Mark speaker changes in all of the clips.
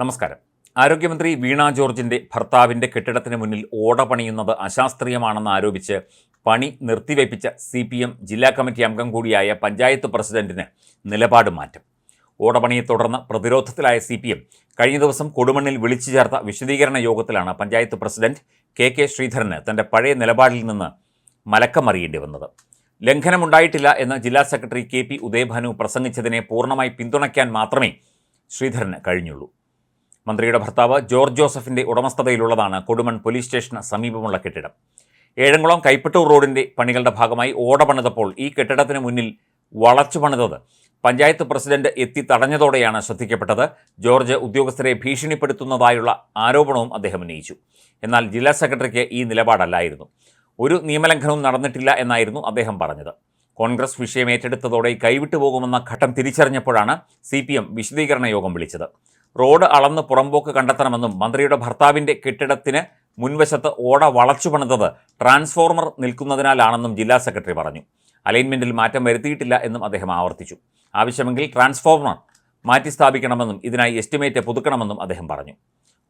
Speaker 1: നമസ്കാരം. ആരോഗ്യമന്ത്രി വീണ ജോർജിന്റെ ഭർത്താവിന്റെ കെട്ടിടത്തിന് മുന്നിൽ ഓട പണിയുന്നത് അശാസ്ത്രീയമാണെന്ന് ആരോപിച്ച് പണി നിർത്തിവെപ്പിച്ച സി പി എം ജില്ലാ കമ്മിറ്റി അംഗം കൂടിയായ പഞ്ചായത്ത് പ്രസിഡന്റിന് നിലപാട് മാറ്റം. ഓടപണിയെ തുടർന്ന് പ്രതിരോധത്തിലായ സി പി എം കഴിഞ്ഞ ദിവസം കൊടുമണ്ണിൽ വിളിച്ചു ചേർത്ത വിശദീകരണ യോഗത്തിലാണ് പഞ്ചായത്ത് പ്രസിഡന്റ് കെ കെ ശ്രീധരന് തന്റെ പഴയ നിലപാടിൽ നിന്ന് മലക്കമറിയേണ്ടി വന്നത്. ലംഘനമുണ്ടായിട്ടില്ല എന്ന് ജില്ലാ സെക്രട്ടറി കെ പി ഉദയഭാനു പ്രസംഗിച്ചതിനെ പൂർണമായി പിന്തുണയ്ക്കാൻ മാത്രമേ ശ്രീധരന് കഴിഞ്ഞുള്ളൂ. മന്ത്രിയുടെ ഭർത്താവ് ജോർജ് ജോസഫിന്റെ ഉടമസ്ഥതയിലുള്ളതാണ് കൊടുമൺ പോലീസ് സ്റ്റേഷന് സമീപമുള്ള കെട്ടിടം. ഏഴംകുളം കൈപ്പട്ടൂർ റോഡിന്റെ പണികളുടെ ഭാഗമായി ഓട പണിതപ്പോൾ ഈ കെട്ടിടത്തിന് മുന്നിൽ വളച്ചു പണിതത് പഞ്ചായത്ത് പ്രസിഡന്റ് എത്തി തടഞ്ഞതോടെയാണ് ശ്രദ്ധിക്കപ്പെട്ടത്. ജോർജ് ഉദ്യോഗസ്ഥരെ ഭീഷണിപ്പെടുത്തുന്നതായുള്ള ആരോപണവും അദ്ദേഹം ഉന്നയിച്ചു. എന്നാൽ ജില്ലാ സെക്രട്ടറിക്ക് ഈ നിലപാടല്ലായിരുന്നു. ഒരു നിയമലംഘനവും നടന്നിട്ടില്ല എന്നായിരുന്നു അദ്ദേഹം പറഞ്ഞത്. കോൺഗ്രസ് വിഷയം ഏറ്റെടുത്തതോടെ കൈവിട്ടു പോകുമെന്ന ഘട്ടം തിരിച്ചറിഞ്ഞപ്പോഴാണ് സി പി എം വിശദീകരണ യോഗം വിളിച്ചത്. റോഡ് അളന്ന് പുറമ്പോക്ക് കണ്ടെത്തണമെന്നും മന്ത്രിയുടെ ഭർത്താവിന്റെ കെട്ടിടത്തിന് മുൻവശത്ത് ഓട വളച്ചു പണിതത് ട്രാൻസ്ഫോർമർ നിൽക്കുന്നതിനാലാണെന്നും ജില്ലാ സെക്രട്ടറി പറഞ്ഞു. അലൈൻമെന്റിൽ മാറ്റം വരുത്തിയിട്ടില്ല എന്നും അദ്ദേഹം ആവർത്തിച്ചു. ആവശ്യമെങ്കിൽ ട്രാൻസ്ഫോർമർ മാറ്റി സ്ഥാപിക്കണമെന്നും ഇതിനായി എസ്റ്റിമേറ്റ് പുതുക്കണമെന്നും അദ്ദേഹം പറഞ്ഞു.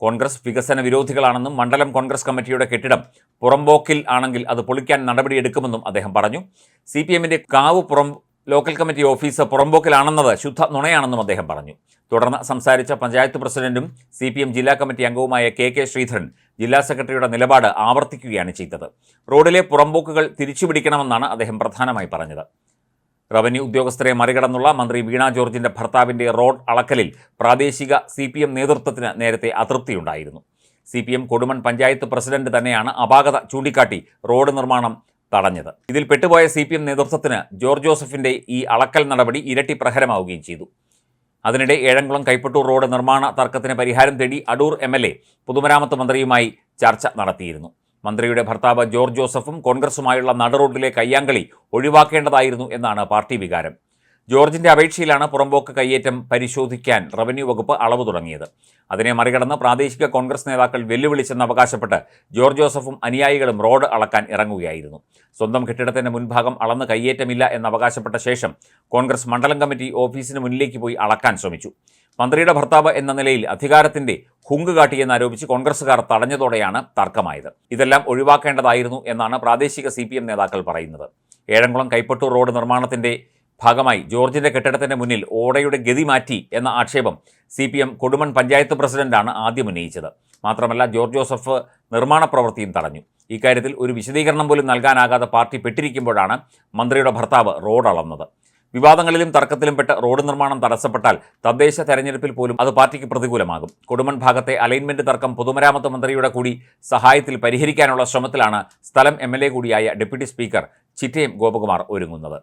Speaker 1: കോൺഗ്രസ് വികസന വിരോധികളാണെന്നും മണ്ഡലം കോൺഗ്രസ് കമ്മിറ്റിയുടെ കെട്ടിടം പുറമ്പോക്കിൽ ആണെങ്കിൽ അത് പൊളിക്കാൻ നടപടിയെടുക്കുമെന്നും അദ്ദേഹം പറഞ്ഞു. സി പി എമ്മിന്റെ കാവ് പുറം ലോക്കൽ കമ്മിറ്റി ഓഫീസ് പുറമ്പോക്കിലാണെന്നത് ശുദ്ധ നുണയാണെന്നും അദ്ദേഹം പറഞ്ഞു. തുടർന്ന് സംസാരിച്ച പഞ്ചായത്ത് പ്രസിഡന്റും സി പി എം ജില്ലാ കമ്മിറ്റി അംഗവുമായ കെ കെ ശ്രീധരൻ ജില്ലാ സെക്രട്ടറിയുടെ നിലപാട് ആവർത്തിക്കുകയാണ് ചെയ്തത്. റോഡിലെ പുറമ്പോക്കുകൾ തിരിച്ചുപിടിക്കണമെന്നാണ് അദ്ദേഹം പ്രധാനമായി പറഞ്ഞത്. റവന്യൂ ഉദ്യോഗസ്ഥരെ മറികടന്നുള്ള മന്ത്രി വീണ ജോർജിന്റെ ഭർത്താവിന്റെ റോഡ് അളക്കലിൽ പ്രാദേശിക സി പി എം നേതൃത്വത്തിന് നേരത്തെ അതൃപ്തിയുണ്ടായിരുന്നു. C P M Kodumon panchayat president തന്നെയാണ് അപാകത ചൂണ്ടിക്കാട്ടി റോഡ് നിർമ്മാണം തടഞ്ഞത്. ഇതിൽ പെട്ടുപോയ സി പി എം നേതൃത്വത്തിന് ജോർജ് ജോസഫിന്റെ ഈ അളക്കൽ നടപടി ഇരട്ടി പ്രഹരമാവുകയും ചെയ്തു. അതിനിടെ ഏഴംകുളം കൈപ്പട്ടൂർ റോഡ് നിർമ്മാണ തർക്കത്തിന് പരിഹാരം തേടി അടൂർ എം എൽ എ പൊതുമരാമത്ത് മന്ത്രിയുമായി ചർച്ച നടത്തിയിരുന്നു. മന്ത്രിയുടെ ഭർത്താവ് ജോർജ് ജോസഫും കോൺഗ്രസുമായുള്ള നടുറോഡിലെ കയ്യാങ്കളി ഒഴിവാക്കേണ്ടതായിരുന്നു എന്നാണ് പാർട്ടി വികാരം. ജോർജിന്റെ അപേക്ഷയിലാണ് പുറമ്പോക്ക് കയ്യേറ്റം പരിശോധിക്കാൻ റവന്യൂ വകുപ്പ് അളവ് തുടങ്ങിയത്. അതിനെ മറികടന്ന് പ്രാദേശിക കോൺഗ്രസ് നേതാക്കൾ വെല്ലുവിളിച്ചെന്ന് അവകാശപ്പെട്ട് ജോർജ് ജോസഫും അനുയായികളും റോഡ് അളക്കാൻ ഇറങ്ങുകയായിരുന്നു. സ്വന്തം കെട്ടിടത്തിന്റെ മുൻഭാഗം അളന്ന് കയ്യേറ്റമില്ല എന്ന് അവകാശപ്പെട്ട ശേഷം കോൺഗ്രസ് മണ്ഡലം കമ്മിറ്റി ഓഫീസിന് മുന്നിലേക്ക് പോയി അളക്കാൻ ശ്രമിച്ചു. മന്ത്രിയുടെ ഭർത്താവ് എന്ന നിലയിൽ അധികാരത്തിന്റെ ഹുങ്ക് കാട്ടിയെന്നാരോപിച്ച് കോൺഗ്രസുകാർ തടഞ്ഞതോടെയാണ് തർക്കമായത്. ഇതെല്ലാം ഒഴിവാക്കേണ്ടതായിരുന്നു എന്നാണ് പ്രാദേശിക സി നേതാക്കൾ പറയുന്നത്. ഏഴംകുളം കൈപ്പട്ടൂർ റോഡ് നിർമ്മാണത്തിന്റെ ഭാഗമായി ജോർജിന്റെ കെട്ടിടത്തിന്റെ മുന്നിൽ ഓടയുടെ ഗതി മാറ്റി എന്ന ആക്ഷേപം C P M Kodumon panchayat പ്രസിഡന്റാണ് ആദ്യം ഉന്നയിച്ചത്. മാത്രമല്ല ജോർജ് ജോസഫ് നിർമ്മാണ പ്രവൃത്തിയും തടഞ്ഞു. ഇക്കാര്യത്തിൽ ഒരു വിശദീകരണം പോലും നൽകാനാകാതെ പാർട്ടി പെട്ടിരിക്കുമ്പോഴാണ് മന്ത്രിയുടെ ഭർത്താവ് റോഡ് അളന്നത്. വിവാദങ്ങളിലും തർക്കത്തിലും പെട്ട് റോഡ് നിർമ്മാണം തടസ്സപ്പെട്ടാൽ തദ്ദേശ തെരഞ്ഞെടുപ്പിൽ പോലും അത് പാർട്ടിക്ക് പ്രതികൂലമാകും. കൊടുമൺ ഭാഗത്തെ അലൈൻമെന്റ് തർക്കം പൊതുമരാമത്ത് മന്ത്രിയുടെ കൂടി സഹായത്തിൽ പരിഹരിക്കാനുള്ള ശ്രമത്തിലാണ് സ്ഥലം എം കൂടിയായ ഡെപ്യൂട്ടി സ്പീക്കർ ചിറ്റയം ഗോപകുമാർ ഒരുങ്ങുന്നത്.